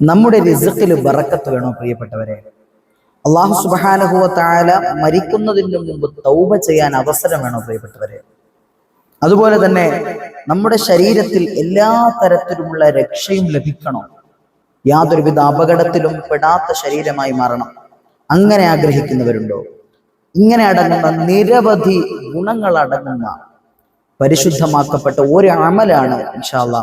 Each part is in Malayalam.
നമ്മുടെ റിസക്കിൽ ബറക്കത്ത് വേണോ പ്രിയപ്പെട്ടവരെ? അള്ളാഹു സുബാനഹുവ താല മരിക്കുന്നതിന് മുമ്പ് തൗബ ചെയ്യാൻ അവസരം വേണോ പ്രിയപ്പെട്ടവരെ? അതുപോലെ തന്നെ നമ്മുടെ ശരീരത്തിൽ എല്ലാ തരത്തിലുമുള്ള രക്ഷയും ലഭിക്കണോ? യാതൊരുവിധ അപകടത്തിലും പെടാത്ത ശരീരമായി മാറണം. അങ്ങനെ ആഗ്രഹിക്കുന്നവരുണ്ടോ? ഇങ്ങനെ അടങ്ങുന്ന നിരവധി ഗുണങ്ങൾ അടങ്ങുന്ന പരിശുദ്ധമാക്കപ്പെട്ട ഒരു അമലാണ് ഇൻഷാല്ല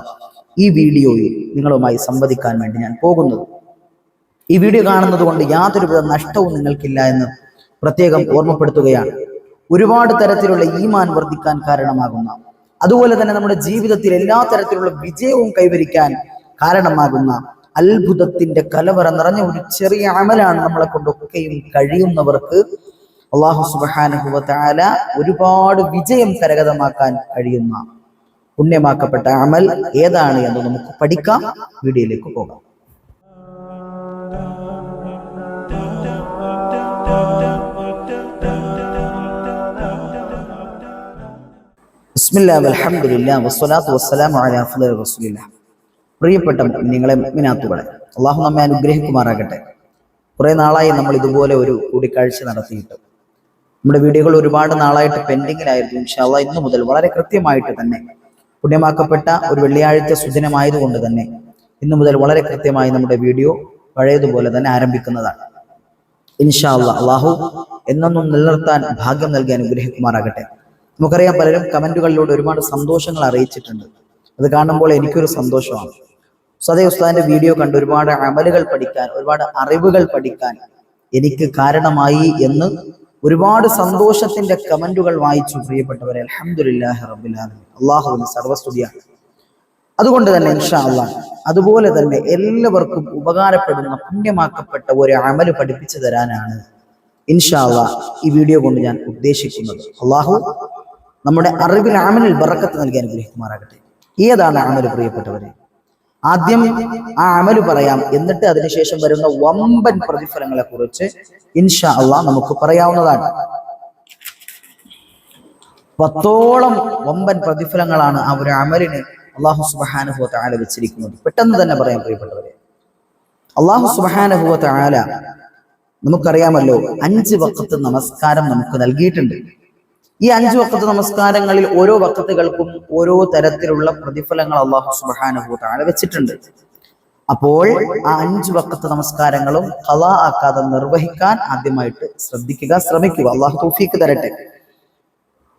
ഈ വീഡിയോയിൽ നിങ്ങളുമായി സംവദിക്കാൻ വേണ്ടി ഞാൻ പോകുന്നത്. ഈ വീഡിയോ കാണുന്നത് കൊണ്ട് യാതൊരുവിധ നഷ്ടവും നിങ്ങൾക്കില്ല എന്ന് പ്രത്യേകം ഓർമ്മപ്പെടുത്തുകയാണ്. ഒരുപാട് തരത്തിലുള്ള ഈമാൻ വർദ്ധിക്കാൻ കാരണമാകുന്ന അതുപോലെ തന്നെ നമ്മുടെ ജീവിതത്തിൽ എല്ലാ തരത്തിലുള്ള വിജയവും കൈവരിക്കാൻ കാരണമാകുന്ന അത്ഭുതത്തിന്റെ കലവറ നിറഞ്ഞ ഒരു ചെറിയ അമലാണ് നമ്മളെ കൊണ്ടൊക്കെയും കഴിയുന്നവർക്ക് അള്ളാഹു സുബാനുഭവ താല ഒരുപാട് വിജയം കരഗതമാക്കാൻ കഴിയുന്ന പുണ്യമാക്കപ്പെട്ട അമൽ ഏതാണ് എന്ന് നമുക്ക് പഠിക്കാം. വീഡിയോയിലേക്ക് പോകാം. പ്രിയപ്പെട്ട നിങ്ങളെ മിനാത്തുകളെ അള്ളാഹു നമ്മെ അനുഗ്രഹിക്കുമാറാകട്ടെ. കുറെ നാളായി നമ്മൾ ഇതുപോലെ ഒരു കൂടിക്കാഴ്ച നടത്തിയിട്ട്. നമ്മുടെ വീഡിയോകൾ ഒരുപാട് നാളായിട്ട് പെൻഡിങ്ങിലായിരുന്നു. ഇൻഷാല്ല ഇന്നു മുതൽ വളരെ കൃത്യമായിട്ട് തന്നെ പുണ്യമാക്കപ്പെട്ട ഒരു വെള്ളിയാഴ്ച സുദിനമായതുകൊണ്ട് തന്നെ ഇന്നു മുതൽ വളരെ കൃത്യമായി നമ്മുടെ വീഡിയോ പഴയതുപോലെ തന്നെ ആരംഭിക്കുന്നതാണ്. ഇൻഷാ അള്ളാഹ് അള്ളാഹു എന്നൊന്നും നിലനിർത്താൻ ഭാഗ്യം നൽകി അനുഗ്രഹിക്കുമാറാകട്ടെ. നമുക്കറിയാം പലരും കമന്റുകളിലൂടെ ഒരുപാട് സന്തോഷങ്ങൾ അറിയിച്ചിട്ടുണ്ട്. അത് കാണുമ്പോൾ എനിക്കൊരു സന്തോഷമാണ്. സദയ ഉസ്താദിന്റെ വീഡിയോ കണ്ട് ഒരുപാട് അമലുകൾ പഠിക്കാൻ ഒരുപാട് അറിവുകൾ പഠിക്കാൻ എനിക്ക് കാരണമായി എന്ന് ഒരുപാട് സന്തോഷത്തിന്റെ കമന്റുകൾ വായിച്ചു പ്രിയപ്പെട്ടവരെ. അലഹമുല്ലാഹി സർവസ്തുതിയാണ് അതുകൊണ്ട് തന്നെ ഇൻഷാ അതുപോലെ തന്നെ എല്ലാവർക്കും ഉപകാരപ്പെടുന്ന പുണ്യമാക്കപ്പെട്ട ഒരു അമൽ പഠിപ്പിച്ചു തരാനാണ് ഇൻഷാ ഈ വീഡിയോ കൊണ്ട് ഞാൻ ഉദ്ദേശിക്കുന്നത്. അള്ളാഹു നമ്മുടെ അറിവിൽ അമലിൽ ബറക്കത്ത് നൽകി അനുഗ്രഹിക്കുമാറാകട്ടെ. ഏതാണ് അമൽ പ്രിയപ്പെട്ടവരെ? ആദ്യം ആ അമൽ പറയാം. എന്നിട്ട് അതിനുശേഷം വരുന്ന വമ്പൻ പ്രതിഫലങ്ങളെ കുറിച്ച് ഇൻഷാ അള്ളാഹ് നമുക്ക് പറയാവുന്നതാണ്. പത്തോളം വമ്പൻ പ്രതിഫലങ്ങളാണ് ആ ഒരു അമലിന് അള്ളാഹു സുബാനുഭവത്തെ ആല വെച്ചിരിക്കുന്നത്. പെട്ടെന്ന് തന്നെ പറയാൻ പ്രിയപ്പെട്ടവരെ. അള്ളാഹു സുബാനുഭവത്തെ ആല നമുക്കറിയാമല്ലോ അഞ്ച് വക്കത്ത് നമസ്കാരം നമുക്ക് നൽകിയിട്ടുണ്ട്. ഈ അഞ്ചു വക്കത്ത് നമസ്കാരങ്ങളിൽ ഓരോ വക്കത്തുകൾക്കും ഓരോ തരത്തിലുള്ള പ്രതിഫലങ്ങൾ അള്ളാഹു സുബാനുഭവത്തെ ആല വെച്ചിട്ടുണ്ട്. അപ്പോൾ ആ അഞ്ചു വക്കത്ത് നമസ്കാരങ്ങളും കലാ ആക്കാതെ നിർവഹിക്കാൻ ആദ്യമായിട്ട് ശ്രദ്ധിക്കുക ശ്രമിക്കുക. അള്ളാഹു തൗഫീക്ക് തരട്ടെ.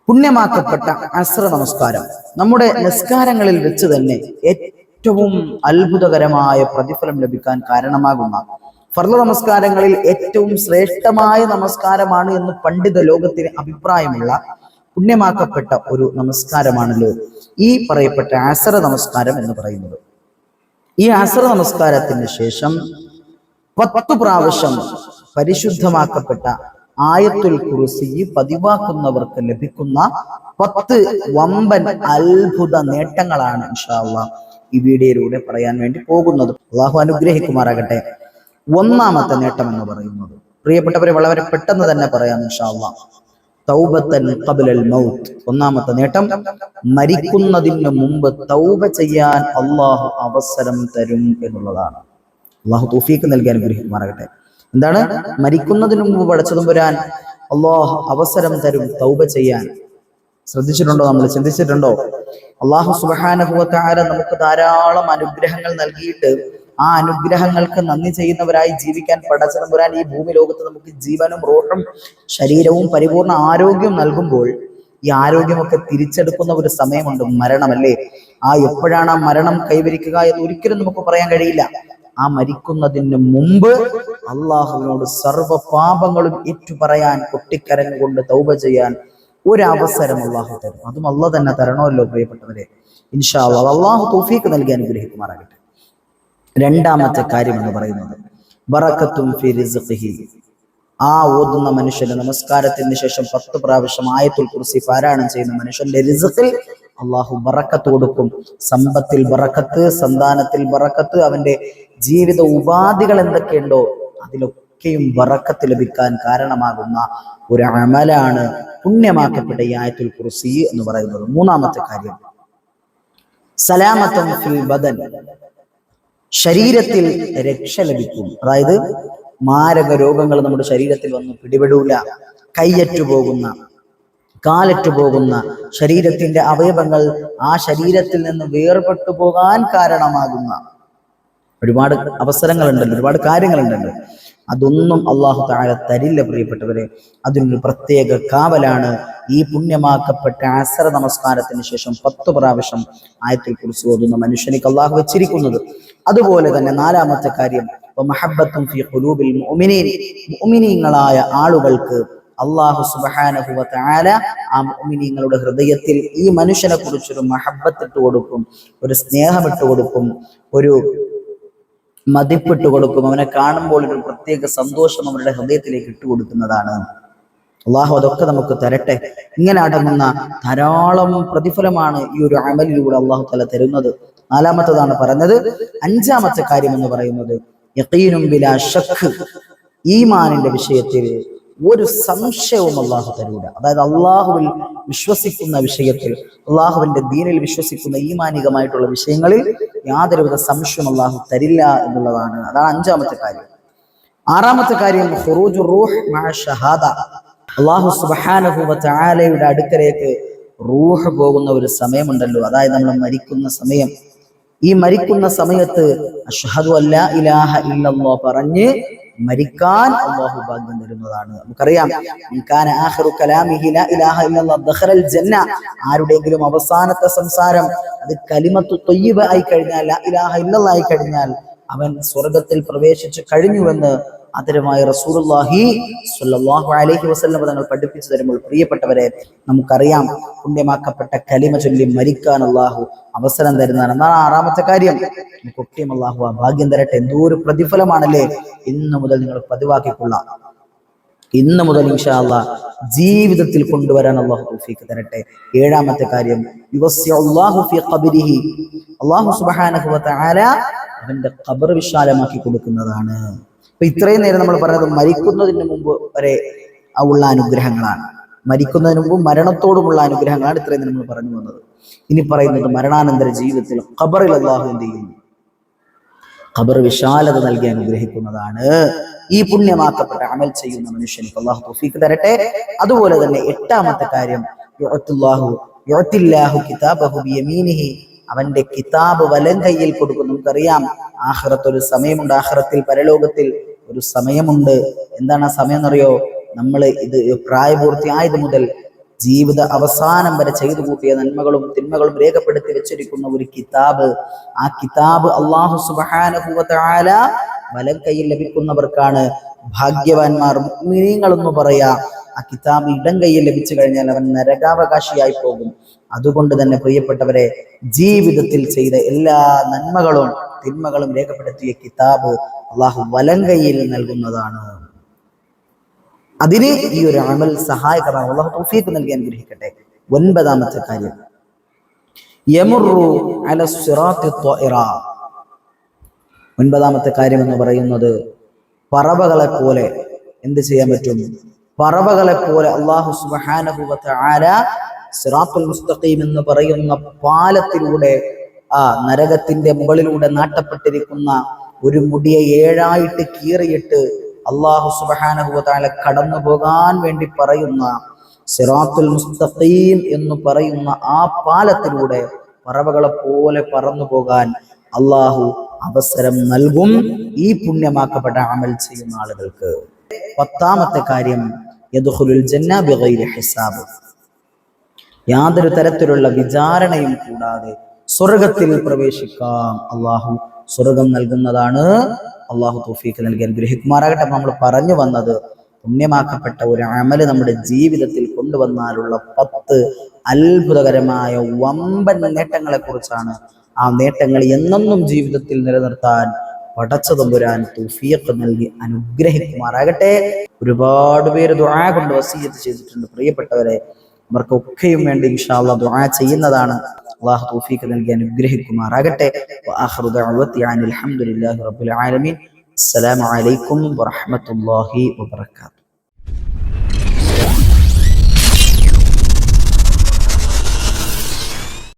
പുണ്യമാക്കപ്പെട്ട അസ്ര നമസ്കാരം നമ്മുടെ നിസ്കാരങ്ങളിൽ വെച്ച് തന്നെ ഏറ്റവും അത്ഭുതകരമായ പ്രതിഫലം ലഭിക്കാൻ കാരണമാകുന്ന ഫർള നമസ്കാരങ്ങളിൽ ഏറ്റവും ശ്രേഷ്ഠമായ നമസ്കാരമാണ് എന്ന് പണ്ഡിത ലോകത്തിന് അഭിപ്രായമുള്ള പുണ്യമാക്കപ്പെട്ട ഒരു നമസ്കാരമാണല്ലോ ഈ പറയപ്പെട്ട ആസര നമസ്കാരം എന്ന് പറയുന്നത്. ഈ ആസര നമസ്കാരത്തിന് ശേഷം പത്ത് പ്രാവശ്യം പരിശുദ്ധമാക്കപ്പെട്ട ആയത്തുൽ കുറിസി പതിവാക്കുന്നവർക്ക് ലഭിക്കുന്ന പത്ത് വമ്പൻ അത്ഭുത നേട്ടങ്ങളാണ് ഇൻഷാല്ല ഈ വീഡിയോയിലൂടെ പറയാൻ വേണ്ടി പോകുന്നത്. അള്ളാഹു അനുഗ്രഹിക്കുമാറാകട്ടെ. ഒന്നാമത്തെ നേട്ടം. എന്ന് പറയുന്നത്. പ്രിയപ്പെട്ടവരെ വളരെ പെട്ടെന്ന് തന്നെ പറയാം ഇൻഷാല്ല തൗബത്തൻ ഖബലൽ മൗത്ത്. ഒന്നാമത്തെ നേട്ടം മരിക്കുന്നതിന് മുമ്പ് തൗബ ചെയ്യാൻ അള്ളാഹു അവസരം തരും എന്നുള്ളതാണ്. അള്ളാഹു തൗഫീക്ക് നൽകാൻ അനുഗ്രഹിക്കുമാറാകട്ടെ. എന്താണ്? മരിക്കുന്നതിന് മുമ്പ് പഠിച്ചതും വരാൻ അള്ളാഹു അവസരം തരും തൗബ ചെയ്യാൻ. ശ്രദ്ധിച്ചിട്ടുണ്ടോ? നമ്മൾ ചിന്തിച്ചിട്ടുണ്ടോ? അള്ളാഹു സുബാനുഭവത്താര നമുക്ക് ധാരാളം അനുഗ്രഹങ്ങൾ നൽകിയിട്ട് ആ അനുഗ്രഹങ്ങൾക്ക് നന്ദി ചെയ്യുന്നവരായി ജീവിക്കാൻ പടച്ചതും വരാൻ ഈ ഭൂമി ലോകത്ത് നമുക്ക് ജീവനും റോഷും ശരീരവും പരിപൂർണ ആരോഗ്യം നൽകുമ്പോൾ ഈ ആരോഗ്യമൊക്കെ തിരിച്ചെടുക്കുന്ന ഒരു സമയമുണ്ട്. മരണമല്ലേ? ആ എപ്പോഴാണ് ആ മരണം കൈവരിക്കുക എന്ന് ഒരിക്കലും നമുക്ക് പറയാൻ കഴിയില്ല. ആ മരിക്കുന്നതിന് മുമ്പ് അള്ളാഹുവിനോട് സർവ പാപങ്ങളും ഏറ്റുപറയാൻ പൊട്ടിക്കരഞ്ഞുകൊണ്ട് തൗബ ചെയ്യാൻ ഒരു അവസരം അള്ളാഹു തരും. അതും അള്ളാഹ് തന്നെ തരണമല്ലോ പ്രിയപ്പെട്ടവരെ. ഇൻഷാ അള്ളാഹു തൗഫീക്ക് നൽകി അനുഗ്രഹിക്കുമാറാകട്ടെ. രണ്ടാമത്തെ കാര്യം. എന്ന് പറയുന്നത് ബറക്കത്തും ഫി റിസ്ഖിഹി. ആ ഓതുന്ന മനുഷ്യന് നമസ്കാരത്തിന് ശേഷം പത്ത് പ്രാവശ്യം ആയത്തുൽ കുറിസി പാരായണം ചെയ്യുന്ന മനുഷ്യന്റെ റിസ്ഖിൽ അള്ളാഹു ബറക്കത്ത് കൊടുക്കും. സമ്പത്തിൽ ബറക്കത്ത് സന്താനത്തിൽ ബറക്കത്ത് അവന്റെ ജീവിത ഉപാധികൾ എന്തൊക്കെയുണ്ടോ അതിലൊക്കെയും ബറക്കത്ത് ലഭിക്കാൻ കാരണമാകുന്ന ഒരു അമലാണ് പുണ്യമാക്കപ്പെട്ട ഈ ആയത്തുൽ കുറിസി എന്ന് പറയുന്നത്. മൂന്നാമത്തെ കാര്യം. സലാമത്തും ഫിൽ ബദൻ. ശരീരത്തിൽ രക്ഷ ലഭിക്കും. അതായത് മാരക രോഗങ്ങൾ നമ്മുടെ ശരീരത്തിൽ വന്ന് പിടിപെടൂല. കൈയറ്റു പോകുന്ന കാലറ്റു പോകുന്ന ശരീരത്തിന്റെ അവയവങ്ങൾ ആ ശരീരത്തിൽ നിന്ന് വേർപെട്ടു പോകാൻ കാരണമാകുന്ന ഒരുപാട് അവസരങ്ങളുണ്ടല്ലോ ഒരുപാട് കാര്യങ്ങളുണ്ടല്ലോ. അതൊന്നും അള്ളാഹു താഴെ തരില്ല പ്രിയപ്പെട്ടവരെ. അതിനൊരു പ്രത്യേക കാവലാണ് ഈ പുണ്യമാക്കപ്പെട്ട അസര നമസ്കാരത്തിന് ശേഷം പത്ത് പ്രാവശ്യം ആയത്തിൽ കുറിച്ച് ഓതുന്ന മനുഷ്യനിക്ക് അള്ളാഹു വെച്ചിരിക്കുന്നത്. അതുപോലെ തന്നെ നാലാമത്തെ കാര്യം മുഅ്മിനീങ്ങളായ ആളുകൾക്ക് അള്ളാഹു സുബ്ഹാനഹു വ തആല ആ മുഅ്മിനീങ്ങളുടെ ഹൃദയത്തിൽ ഈ മനുഷ്യനെ കുറിച്ചൊരു മഹബത്ത് ഇട്ട് കൊടുക്കും ഒരു സ്നേഹം ഇട്ട് കൊടുക്കും ഒരു മതിപ്പിട്ട് കൊടുക്കും. അവനെ കാണുമ്പോൾ ഒരു പ്രത്യേക സന്തോഷം അവരുടെ ഹൃദയത്തിലേക്ക് ഇട്ട് കൊടുക്കുന്നതാണ്. അള്ളാഹു അതൊക്കെ നമുക്ക് തരട്ടെ. ഇങ്ങനെ അടങ്ങുന്ന ധാരാളം പ്രതിഫലമാണ് ഈ ഒരു അമലിലൂടെ അള്ളാഹു തല തരുന്നത്. നാലാമത്തതാണ് പറഞ്ഞത് അഞ്ചാമത്തെ കാര്യം എന്ന് പറയുന്നത് ഈമാനിന്റെ വിഷയത്തിൽ ഒരു സംശയവും അള്ളാഹു തരൂല. അതായത് അള്ളാഹുവിൽ വിശ്വസിക്കുന്ന വിഷയത്തിൽ അള്ളാഹുവിന്റെ ദീനിൽ വിശ്വസിക്കുന്ന ഈമാനികമായിട്ടുള്ള വിഷയങ്ങളിൽ യാതൊരുവിധ സംശയം അള്ളാഹു തരില്ല എന്നുള്ളതാണ്. അതാണ് അഞ്ചാമത്തെ കാര്യം. ആറാമത്തെ കാര്യം റൂഹ് അള്ളാഹു തആലയുടെ അടുക്കലേക്ക് റൂഹ് പോകുന്ന ഒരു സമയമുണ്ടല്ലോ. അതായത് നമ്മൾ മരിക്കുന്ന സമയം. ഈ മരിക്കുന്ന സമയത്ത് അഷ്ഹദു ഇലാഹ ഇല്ലല്ലോ പറഞ്ഞ് മരിക്കാൻ അള്ളാഹു ഭാഗ്യം തരുന്നതാണ്. നമുക്കറിയാം ജന്ന അവസാനത്തെ സംസാരം അത് കലിമത്തു ത്വയ്യിബ ആയി കഴിഞ്ഞാൽ ഇലാഹ ഇല്ലല്ലായി കഴിഞ്ഞാൽ അവൻ സ്വർഗത്തിൽ പ്രവേശിച്ചു കഴിഞ്ഞുവെന്ന് ആദരമായ റസൂലുള്ളാഹി സ്വല്ലല്ലാഹു അലൈഹി വസല്ലം തങ്ങൾ പഠിപ്പിച്ചു തരുമ്പോൾ പ്രിയപ്പെട്ടവരെ നമുക്കറിയാം പുണ്യമാക്കപ്പെട്ട കലിമ ചൊല്ലി മരിക്കാൻ അള്ളാഹു അവസരം തരുന്നതാണ്. എന്നാണ് ആറാമത്തെ കാര്യം. നമുക്കൊക്കെയും അള്ളാഹു ആ ഭാഗ്യം തരട്ടെ. എന്തോ ഒരു പ്രതിഫലമാണല്ലേ ഇന്ന് മുതൽ നിങ്ങൾ പതിവാക്കിക്കൊള്ളാം. ഇന്ന് മുതൽ ഇൻഷാ അള്ളാഹ് ജീവിതത്തിൽ കൊണ്ടുവരാൻ അള്ളാഹു തൗഫീക്ക് തരട്ടെ. ഏഴാമത്തെ കാര്യം അള്ളാഹു തആല അവന്റെ ഖബർ വിശാലമാക്കി കൊടുക്കുന്നതാണ്. അപ്പൊ ഇത്രയും നേരം നമ്മൾ പറഞ്ഞത് മരിക്കുന്നതിന് മുമ്പ് വരെ ഉള്ള അനുഗ്രഹങ്ങളാണ്. മരിക്കുന്നതിന് മുമ്പ് മരണത്തോടുമുള്ള അനുഗ്രഹങ്ങളാണ് ഇത്രയും നേരം നമ്മൾ പറഞ്ഞു വന്നത്. ഇനി പറയുന്നത് മരണാനന്തര ജീവിതത്തിൽ ഖബറിൽ അള്ളാഹു എന്ത് ചെയ്യുന്നു? ഖബർ വിശാലത നൽകി അനുഗ്രഹിക്കുന്നതാണ്. ഈ പുണ്യമാക്കപ്പെട്ട അമൽ ചെയ്യുന്ന മനുഷ്യന് അള്ളാഹു തൗഫീഖ് തരട്ടെ. അതുപോലെ തന്നെ എട്ടാമത്തെ കാര്യം യുഅത്തുല്ലാഹു യുഅത്തില്ലാഹു കിതാബഹു അവന്റെ കിതാബ് വലം കയ്യിൽ കൊടുക്കും നമുക്കറിയാം ആഹ്റത്ത് ഒരു സമയമുണ്ട്. ആഹ്റത്തിൽ പരലോകത്തിൽ ഒരു സമയമുണ്ട്. എന്താണ് ആ സമയം എന്നറിയോ നമ്മൾ ഇത് പ്രായപൂർത്തിയായത് മുതൽ ജീവിത അവസാനം വരെ ചെയ്തു കൂട്ടിയ നന്മകളും തിന്മകളും രേഖപ്പെടുത്തി വെച്ചിരിക്കുന്ന ഒരു കിതാബ്. ആ കിതാബ് അള്ളാഹു തആല വലം കയ്യിൽ ലഭിക്കുന്നവർക്കാണ് ഭാഗ്യവാന്മാർ മുഅ്മിനീങ്ങൾ എന്ന് പറയാ. ആ കിതാബ് ഇടം കയ്യിൽ ലഭിച്ചു കഴിഞ്ഞാൽ അവൻ നരകാവകാശിയായി പോകും. അതുകൊണ്ട് തന്നെ പ്രിയപ്പെട്ടവരെ ജീവിതത്തിൽ ചെയ്ത എല്ലാ നന്മകളും തിന്മകളും രേഖപ്പെടുത്തിയ കിതാബ് അള്ളാഹു വലം കയ്യിൽ നൽകുന്നതാണ്. അതിന് ഈ ഒരു അമൽ സഹായകരമാണ്. അള്ളാഹു തൗഫീഖ് നൽകി അനുഗ്രഹിക്കട്ടെ. ഒൻപതാമത്തെ കാര്യം. ഒൻപതാമത്തെ കാര്യം എന്ന് പറയുന്നത് പറവകളെ പോലെ എന്ത് ചെയ്യാൻ പറ്റും? പറവകളെ പോലെ അള്ളാഹു സുബ്ഹാനഹു ആര സിറാത്തുൽ മുസ്തഖീം എന്ന് പറയുന്ന പാലത്തിലൂടെ ആ നരകത്തിന്റെ മുകളിലൂടെ നാട്ടപ്പെട്ടിരിക്കുന്ന ഒരു മുടിയെ ഏഴായിട്ട് കീറിയിട്ട് അള്ളാഹു വ കടന്നു പോകാൻ വേണ്ടി പറയുന്ന സിറാത്തുൽ മുസ്തഖീം എന്ന് പറയുന്ന ആ പാലത്തിലൂടെ പറവകളെ പോലെ പറന്നു പോകാൻ അള്ളാഹു അവസരം നൽകും. ഈ പുണ്യമാക്കപ്പെട്ട അമൽ ചെയ്യുന്ന ആളുകൾക്ക്. പത്താമത്തെ കാര്യം ഹിസാബ്. യാതൊരു തരത്തിലുള്ള വിചാരണയും കൂടാതെ സ്വർഗത്തിൽ പ്രവേശിക്കാം. അള്ളാഹു സ്വർഗം നൽകുന്നതാണ്. അള്ളാഹു തോഫീക്ക് നൽകി അനുഗ്രഹിക്കുമാറാകട്ടെ. നമ്മൾ പറഞ്ഞു വന്നത് പുണ്യമാക്കപ്പെട്ട ഒരു അമൽ നമ്മുടെ ജീവിതത്തിൽ കൊണ്ടുവന്നാലുള്ള പത്ത് അത്ഭുതകരമായ വമ്പൻ നേട്ടങ്ങളെ കുറിച്ചാണ് ആ നേട്ടങ്ങൾ എന്നെന്നും ജീവിതത്തിൽ നിലനിർത്താൻ പടച്ചതമ്പുരാൻ തൗഫീഖ് നൽകി അനുഗ്രഹിക്കുമാറാകട്ടെ. ഒരുപാട് പേര് ദുആ കൊണ്ട് വസീയത്ത് ചെയ്തിട്ടുണ്ട്. പ്രിയപ്പെട്ടവരെ അവർക്കൊക്കെയും വേണ്ടി ഇൻഷാല്ല ദുആ ചെയ്യുന്നതാണ്. അള്ളാഹു തൗഫീഖ് നൽകി അനുഗ്രഹിക്കുമാറാകട്ടെ. വആഖിറു ദഅവതി അനിൽ ഹംദുലില്ലാഹി റബ്ബിൽ ആലമീൻ. അസ്സലാമു അലൈക്കും വറഹ്മത്തുള്ളാഹി വബറകാതുഹു.